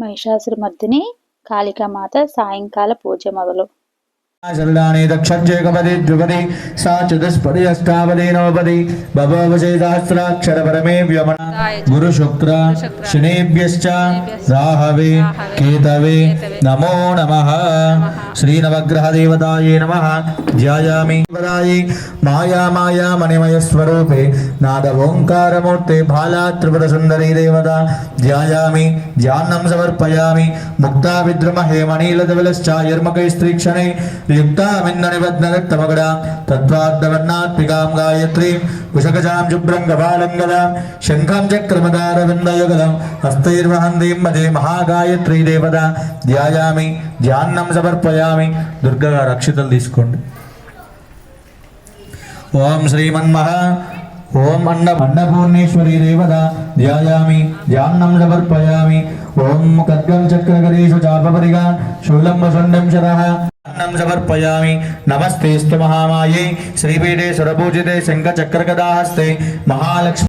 మహిషాసురమర్దిని కాళికామాత సాయంకాల పూజ మొదలు. శరణాని దక్షంచేకపది ద్విపది సా చతుష్పది అష్టాపది నవపది భవవశే సహస్రాక్షర పరమే వ్యోమన గురు శుక్ర శనేభ్యశ్చ రాహవే కేతవే నమో నమః శ్రీ నవగ్రహ దేవతాయే నమః ధ్యాయామి వరాయి మాయా మాయా మణిమయ స్వరూపే నాద ఓంకారమూర్తే బాలా త్రిపుర సుందరీ దేవత తత్వార్థవర్ణాత్మికాం గాయత్రీం కుశకజాం శుభ్రం గబాలం గదాం శంఖం చక్రమదారవిందయుగలం హస్తైర్వహందీం మదే మహాగాయత్రీ దేవత ధ్యాయామి ధ్యానం సమర్పయామి దుర్గా రక్షితలు తీసుకోండి ఓం శ్రీమన్మహ ఓం అన్న అన్నపూర్ణేశ్వరి దేవత ధ్యాయామి ధ్యానం సమర్పయామి. ఓం ఖడ్గం చక్రగరీషు చాపపరిగా శూలం వసుండం శరః అన్నం సమర్పయామి. నమస్తేస్తు మహామాయే శ్రీపీఠే సురపూజితే శంఖ చక్రగదాహస్తే మహాలక్ష్మి